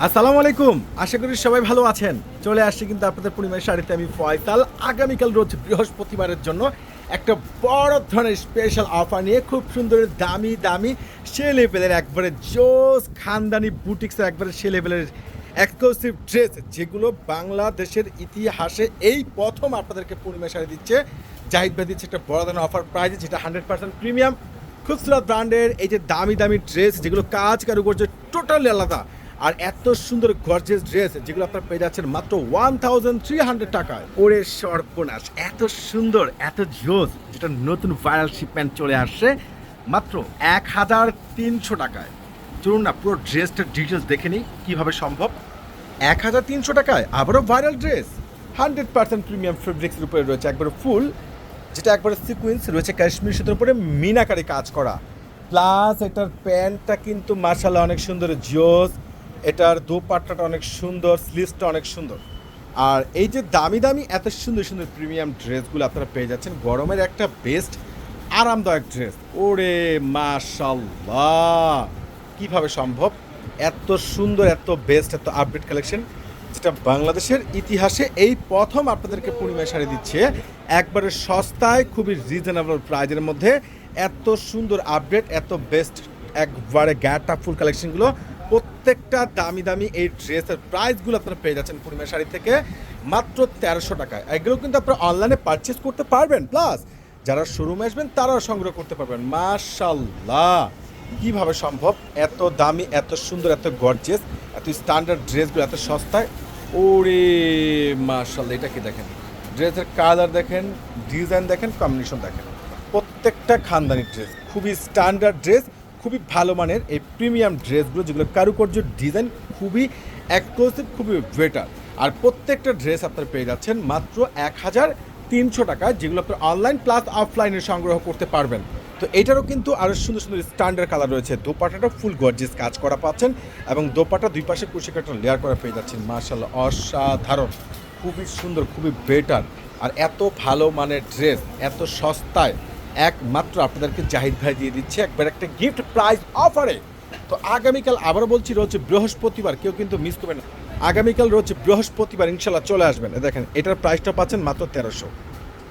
আসসালামু আলাইকুম। আশা করি সবাই ভালো আছেন। চলে আসছি কিন্তু আপনাদের পূর্ণিমার শাড়িতে আমি ফয়সাল। আগামীকাল রোজ বৃহস্পতিবারের জন্য একটা বড় ধরনের স্পেশাল অফার নিয়ে খুব সুন্দর দামি দামি সে লেভেলের একবারে জোস খানদানি বুটিক্সের একবারে সে লেভেলের এক্সক্লুসিভ ড্রেস যেগুলো বাংলাদেশের ইতিহাসে এই প্রথম আপনাদেরকে পূর্ণিমা শাড়ি দিচ্ছে। জাহিদ ভাই দিচ্ছে একটা বড় ধরনের অফার প্রাইজে যেটা হান্ড্রেড পার্সেন্ট প্রিমিয়াম খুচরা ব্র্যান্ডের এই যে দামি দামি ড্রেস যেগুলো কাজ কারুকার্য টোটালি আলাদা। আর এত সুন্দর গর্জেস ড্রেস যেগুলো আপনারা পেয়ে যাচ্ছেন মাত্র ওয়ান থাউজেন্ড থ্রি হান্ড্রেড টাকায়। ওরে সর্বনাশ, এত সুন্দর, এত জোস, যেটা নতুন ভাইরাল শিপমেন্ট চলে আসছে মাত্র এক হাজার তিনশো টাকায়। চলুন না, পুরো ড্রেসটার ডিটেলস দেখে নিই, কীভাবে সম্ভব। এক হাজার তিনশো টাকায় আবারও viral dress hundred percent premium ফেব্রিক্সের উপরে রয়েছে একবারে ফুল যেটা একবারে সিকুয়েন্স রয়েছে কাশ্মীর সুতোর উপরে মিনাকারি কাজ করা। প্লাস এটার প্যান্টটা কিন্তু মার্শাল্লাহ অনেক সুন্দর, জোস। এটার দোপাট্টাটা অনেক সুন্দর স্লিভসটা অনেক সুন্দর। আর এই যে দামি দামি এত সুন্দর সুন্দর প্রিমিয়াম ড্রেসগুলো আপনারা পেয়ে যাচ্ছেন, গরমের একটা বেস্ট আরামদায়ক ড্রেস ওরে মাশাল্লাহ কীভাবে সম্ভব? এত সুন্দর, এত বেস্ট এত আপডেট কালেকশন যেটা বাংলাদেশের ইতিহাসে এই প্রথম আপনাদেরকে পূর্ণিমা শাড়ি দিচ্ছে। একবারে সস্তায়, খুবই রিজনেবল প্রাইজের মধ্যে। এত সুন্দর আপডেট এত বেস্ট একবারে গ্যাটা ফুল কালেকশনগুলো প্রত্যেকটা দামি দামি এই ড্রেসের প্রাইসগুলো আপনারা পেয়ে যাচ্ছেন পূর্ণিমা শাড়ি থেকে মাত্র তেরোশো টাকায়। এগুলো কিন্তু আপনারা অনলাইনে পারচেস করতে পারবেন। প্লাস যারা শোরুমে আসবেন, তারাও সংগ্রহ করতে পারবেন। মাশাল্লাহ কীভাবে সম্ভব? এত দামি, এত সুন্দর, এত গর্জেস এত স্ট্যান্ডার্ড ড্রেসগুলো এত সস্তায়? ওরে মাশাল্লাহ এটা কি দেখেন? ড্রেসের কালার দেখেন ডিজাইন দেখেন কম্বিনেশন দেখেন। প্রত্যেকটা খানদানি ড্রেস খুবই স্ট্যান্ডার্ড ড্রেস খুবই ভালো মানের এই প্রিমিয়াম ড্রেসগুলো যেগুলো কারুকার্য ডিজাইন খুবই এক্সক্লুসিভ খুবই বেটার আর প্রত্যেকটা ড্রেস আপনারা পেয়ে যাচ্ছেন মাত্র এক হাজার তিনশো টাকা, যেগুলো আপনি অনলাইন প্লাস অফলাইনে সংগ্রহ করতে পারবেন। তো এটারও কিন্তু আরও সুন্দর সুন্দর স্ট্যান্ডার্ড কালার রয়েছে। দোপাটাটা ফুল গর্জিয়াস কাজ করা পাচ্ছেন এবং দোপাটা দুই পাশে কুশি কাটা লেয়ার করা পেয়ে যাচ্ছেন। মার্শাল্লাহ অসাধারণ। খুবই সুন্দর, খুবই বেটার আর এত ভালো মানের ড্রেস এত সস্তায় একমাত্র আপনাদেরকে জাহিদ ভাই দিয়ে দিচ্ছে। একবার একটা গিফট প্রাইজ অফারে তো আগামীকাল আবারও বলছি রয়েছে বৃহস্পতিবার, কেউ কিন্তু মিস করবেন না। আগামীকাল রয়েছে বৃহস্পতিবার ইনশাল্লাহ চলে আসবেন। দেখেন, এটার প্রাইসটা পাচ্ছেন মাত্র তেরোশো।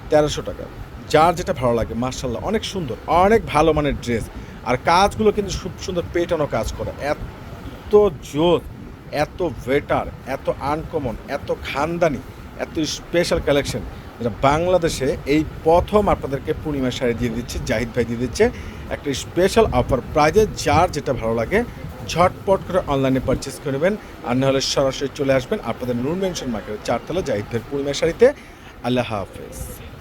তেরোশো টাকা। যার যেটা ভালো লাগে মার্শাল্লাহ অনেক সুন্দর, অনেক ভালো মানের ড্রেস আর কাজগুলো কিন্তু খুব সুন্দর পেটানো কাজ করে। এত জোর, এত ভেটার এত আনকমন এত খানদানি, এত স্পেশাল কালেকশন যেটা বাংলাদেশে এই প্রথম আপনাদেরকে পূর্ণিমা শাড়ি দিয়ে দিচ্ছে, জাহিদ ভাই দিয়ে দিচ্ছে। একটা স্পেশাল অফার প্রাইজে যার যেটা ভালো লাগে, ঝটপট করে অনলাইনে পারচেস করে নেবেন। আর নাহলে সরাসরি চলে আসবেন আপনাদের নুন মেনশন মার্কেটের চারতলা জাহিদ ভাইয়ের পূর্ণিমা শাড়িতে। আল্লাহ হাফেজ।